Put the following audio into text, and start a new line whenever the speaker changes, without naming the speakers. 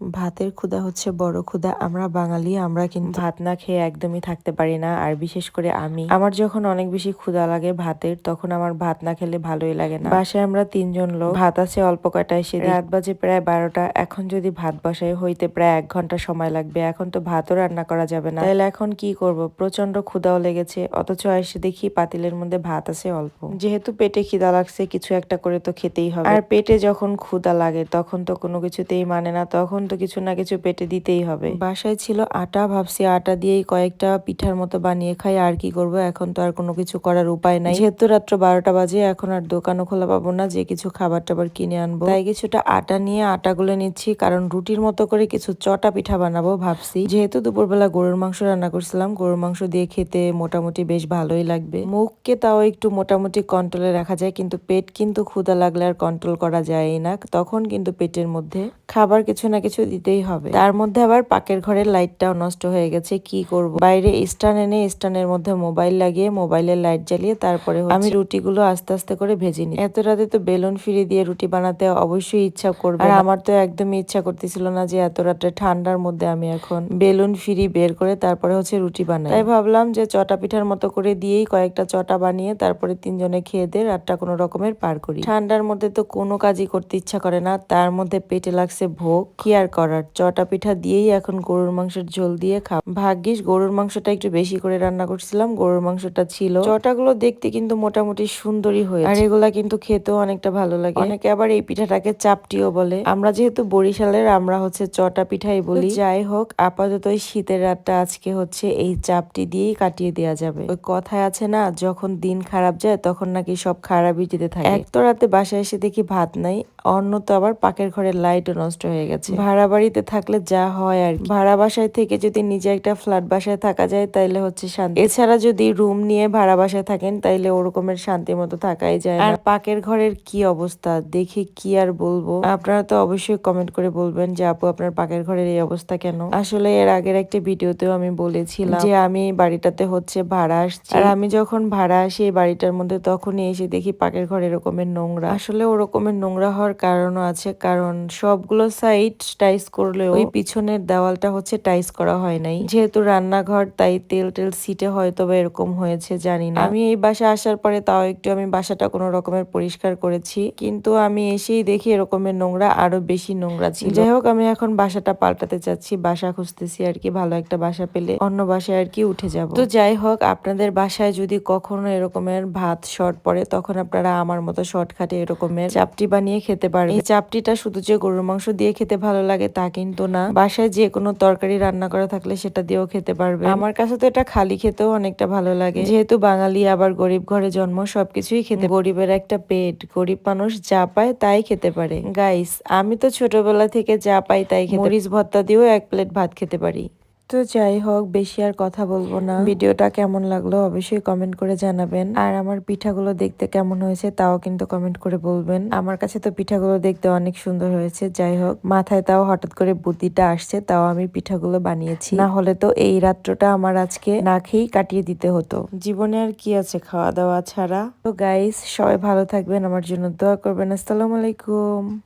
ভাতের ক্ষুধা হচ্ছে বড় ক্ষুধা। আমরা বাঙালি, আমরা কিন্তু ভাত না খেয়ে একদমই থাকতে পারি না। আর বিশেষ করে আমি। আমার যখন অনেক বেশি ক্ষুধা লাগে ভাতের, তখন আমার ভাত না খেলে ভালোই লাগে না। বাসায় আমরা তিনজন লোক। ভাত আছে অল্প কয়টা এসে রাত বাজে প্রায় বারোটা। এখন যদি ভাত বসাই হইতে প্রায় এক ঘণ্টা সময় লাগবে, এখন তো ভাতও রান্না করা যাবে না। তাহলে এখন কি করব? প্রচণ্ড ক্ষুধাও লেগেছে। অথচ এসে দেখি পাতিলের মধ্যে ভাত আছে অল্প। যেহেতু পেটে খিদা লাগছে, কিছু একটা করে তো খেতেই হবে। আর পেটে যখন ক্ষুধা লাগে, তখন তো কোনো কিছুতেই মানে না। তখন তো কিছু না কিছু পেটে দিতেই হবে। বাসায় ছিল আটা, ভাবছি আটা দিয়েই কয়েকটা পিঠার মতো বানিয়ে খাই, আর কি করব? এখন তো আর কোনো কিছু করার উপায় নাই। যেহেতু রাত্র বারোটা বাজে, এখন আর দোকানও খোলা পাবো না, যে কিছু খাবার টাবার কিনে আনব। তাই কিছুটা আটা নিয়ে আটা গুলে নিচ্ছি, কারণ রুটির মতো করে কিছু চটা পিঠা বানাবো, ভাবছি। যেহেতু দুপুরবেলা গরুর মাংস রান্না করছিলাম, গরুর মাংস দিয়ে খেতে মোটামুটি বেশ ভালোই লাগবে। মুখকে তাও একটু মোটামুটি কন্ট্রোলে রাখা যায়, কিন্তু পেট কিন্তু ক্ষুধা লাগলে আর কন্ট্রোল করা যায় না, তখন কিন্তু পেটের মধ্যে। খাবার কিছু না কিছু দিতেই হবে। তার মধ্যে আবার পাকের ঘরের লাইটটাও নষ্ট হয়ে গেছে কি করব? বাইরে স্ট্যান্ড এনে স্ট্যান্ডের মধ্যে মোবাইল লাগিয়ে মোবাইলের লাইট জ্বালিয়ে তারপরে আমি রুটিগুলো আস্তে আস্তে করে ভেজে নিই। এত রাতে তো বেলুন ফিরি দিয়ে রুটি বানাতে অবশ্যই ইচ্ছা করবে আর আমার তো একদমই ইচ্ছা করতেছিল না যে এত রাতে ঠান্ডার মধ্যে আমি এখন বেলুন ফিরি বের করে তারপরে হচ্ছে রুটি বানাই। তাই ভাবলাম যে চটা পিঠার মতো করে দিয়েই কয়েকটা চটা বানিয়ে তারপরে তিনজনে খেয়ে দিয়ে রাতটা কোনো রকমের পার করি। ঠান্ডার মধ্যে তো কোনো কাজই করতে ইচ্ছা করে না তার মধ্যে পেটে লাগছে ভোগ। কি আর করার। চটা পিঠা দিয়েই এখন গরুর মাংসের ঝোল দিয়ে খাব। ভাগ্যিস গরুর মাংসটা একটু বেশি করে রান্না করছিলাম গরুর মাংসটা ছিল। চটাগুলো দেখতে কিন্তু মোটামুটি সুন্দরই হয়ে আর এগুলা কিন্তু খেতেও অনেকটা ভালো লাগে। অনেকে আবার এই পিঠাটাকে চাপটিও বলে। আমরা যেহেতু বরিশালের আমরা হচ্ছে চটা পিঠাই বলি। যাই হোক আপাতত এই শীতের রাতটা আজকে হচ্ছে এই চাপটি দিয়েই কাটিয়ে দেওয়া যাবে। ওই কথায় আছে না যখন দিন খারাপ যায় তখন নাকি সব খারাপই যেতে থাকে। এক তো রাতে বাসায় এসে দেখি ভাত নাই অন্য তো আবার পাকের ঘরের লাইটও নষ্ট হয়ে গেছে। ভাড়া বাড়িতে থাকলে যা হয় আর। ভাড়া বাসায় থেকে যদি নিজে একটা ফ্ল্যাট বাসায় থাকা যায়, তাইলে হচ্ছে শান্তি। এছাড়া যদি রুম নিয়ে ভাড়া বাসায় থাকেন, তাইলে ওরকমের শান্তি মতো থাকাই যায় আর পাকের ঘরের কি অবস্থা? দেখে কি আর বলব? আপনারা তো অবশ্যই কমেন্ট করে বলবেন যে, আপু, আপনার পাকের ঘরের এই অবস্থা কেন? আসলে এর আগের একটা ভিডিওতেও আমি বলেছিলাম যে, আমি বাড়িটাতে হচ্ছে ভাড়া আসছি। আর আমি যখন ভাড়া আসি এই বাড়িটার মধ্যে, তখনই এসে দেখি পাকের ঘর এরকমের নোংরা। আসলে ওরকমের নোংরা হওয়ার কারণও আছে, কারণ সবগুলো সাইড টাইস করলেও ওই পিছনের দেওয়ালটা হচ্ছে টাইস করা হয় নাই। যেহেতু রান্নাঘর, তাই তেল টেল সিটে হয়তো বা এরকম হয়েছে, জানি না। আমি এই বাসা আসার পরে তাও একটু আমি বাসাটা কোনো রকমের পরিষ্কার করেছি। কিন্তু আমি এসেই দেখি এরকমের নোংরা, আরও বেশি নোংরা ছিল। যাই হোক, আমি এখন বাসাটা পাল্টাতে চাচ্ছি। বাসা খুঁজতেছি আর কি, ভালো একটা বাসা পেলে অন্য বাসায় আর কি উঠে যাব। তো যাই হোক, আপনাদের বাসায় যদি কখনো এরকমের ভাত শর্ট পড়ে, তখন আপনারা আমার মতো শর্ট খাটে এরকমের চাপটি বানিয়ে খেতে পারেন এই চাপটিটা শুধু যে গরুর মাংস দিয়ে খেতে ভালো লাগে তা কিন্তু না। বাসায় যে কোনো তরকারি রান্না করা থাকলে সেটা দিয়েও খেতে পারবে। আমার কাছে তো এটা খালি খেতেও অনেকটা ভালো লাগে। যেহেতু বাঙালি আবার গরিব ঘরে জন্ম, সবকিছুই খেতে গরিবের একটা পেট, গরিব মানুষ যা পায় তাই খেতে পারে। গাইস আমি তো ছোটবেলা থেকে যা পাই তাই খেতে মরিচ ভর্তা দিয়েও এক প্লেট ভাত খেতে পারি। তো যাই হোক, বেশি আর কথা বলব না। ভিডিওটা কেমন লাগল অবশ্যই কমেন্ট করে জানাবেন। আর আমার পিঠাগুলো দেখতে কেমন হয়েছে তাও কিন্তু কমেন্ট করে বলবেন। আমার কাছে তো পিঠাগুলো দেখতে অনেক সুন্দর হয়েছে। যাই হোক, মাথায় তাও হঠাৎ করে বুদ্ধিটা আসছে, তাও আমি পিঠাগুলো বানিয়েছি। না হলে তো এই রাত্রটা আমার আজকে না খেয়েই কাটিয়ে দিতে হতো। জীবনে আর কি আছে খাওয়া দাওয়া ছাড়া? তো গাইস সবাই ভালো থাকবেন, আমার জন্য দোয়া করবেন। আসসালামু আলাইকুম।